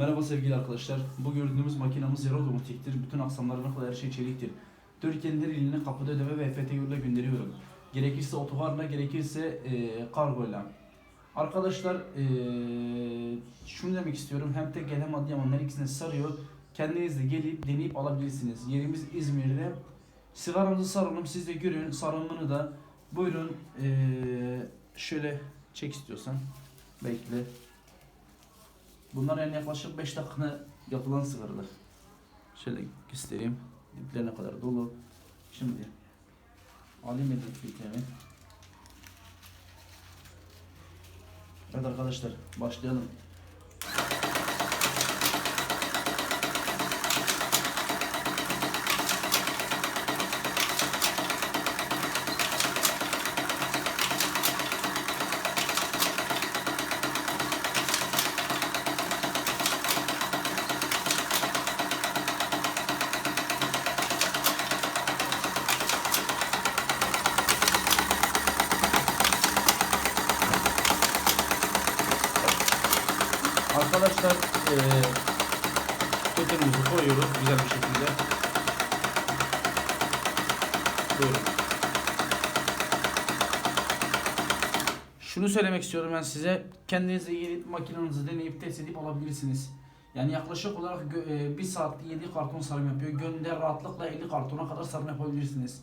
Merhaba sevgili arkadaşlar. Bu gördüğünüz makinamız yarı otomatiktir. Bütün aksamlarına kadar her şey çeliktir. Türkiye'nin her iline kapıda ödeme ve EFT yoluyla gönderiyorum. Gerekirse otogarla, gerekirse e, kargoyla. Arkadaşlar e, şunu demek istiyorum. Hem tek hem Adıyaman her ikisine sarıyor. Kendiniz de gelip deneyip alabilirsiniz. Yerimiz İzmir'de. Sigaramızı saralım. Siz de görün sarılımını da. Buyurun e, şöyle çek istiyorsan. Bekle. Bunlar yani yaklaşık 5 dakikada yapılan sigaralar. Şöyle göstereyim. Diplerine kadar dolu. Şimdi alayım edik filtremi. Evet arkadaşlar başlayalım. Arkadaşlar eee kötümüzü koyuyoruz güzel bir şekilde. Buyurun. Şunu söylemek istiyorum ben size. Kendinize gelip makinenizi deneyip test edip alabilirsiniz. Yani yaklaşık olarak e, bir saatte 7 karton sarım yapıyor. Gönde rahatlıkla 50 kartona kadar sarım yapabilirsiniz.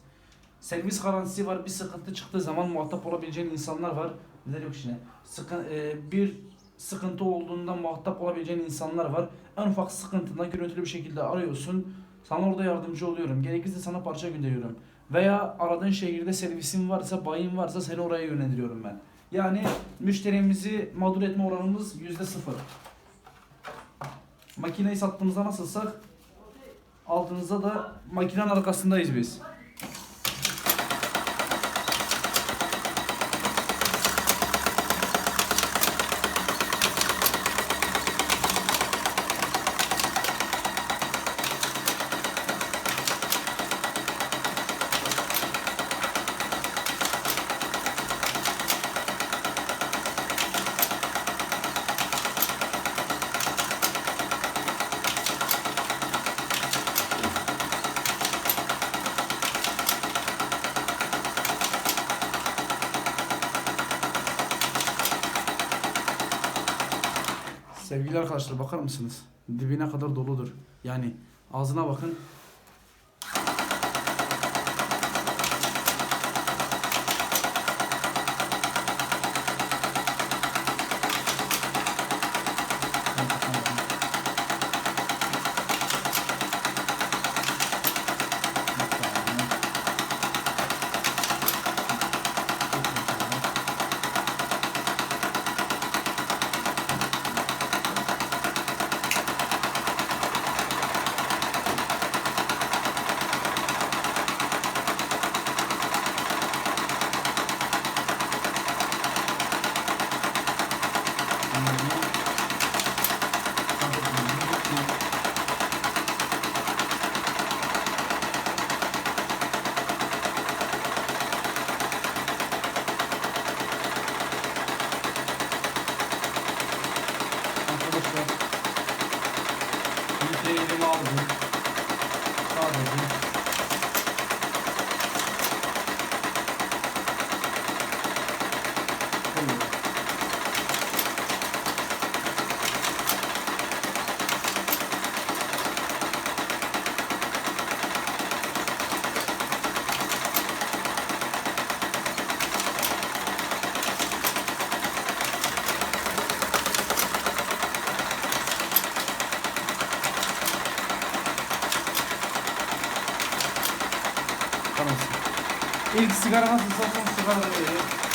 Servis garantisi var. Bir sıkıntı çıktığı zaman muhatap olabileceğin insanlar var. Neler yok şimdi. Sıkın, e, bir sıkıntı olduğunda muhatap olabileceğin insanlar var. En ufak sıkıntında görüntülü bir şekilde arıyorsun. Sana orada yardımcı oluyorum. Gerekirse sana parça gönderiyorum. Veya aradığın şehirde servisin varsa, bayin varsa seni oraya yönlendiriyorum ben. Yani müşterimizi mağdur etme oranımız yüzde sıfır. Makineyi sattığımızda nasılsak altınızda da makinenin arkasındayız biz. Sevgili arkadaşlar bakar mısınız? Dibine kadar doludur. Yani ağzına bakın. Arkadaşlar Thank you. Tamam. İlk sigara nasılsa son sigara da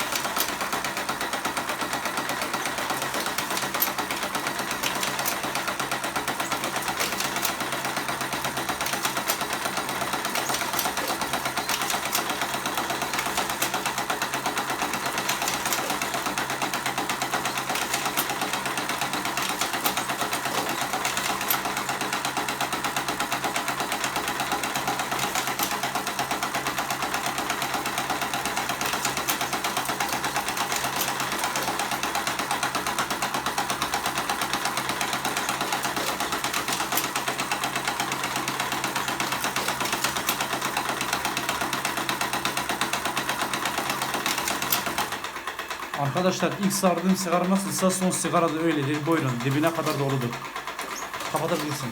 Arkadaşlar ilk sardığım sigara nasılsa son sigara da öyledir. Buyurun dibine kadar doludur. Kapatabilirsin.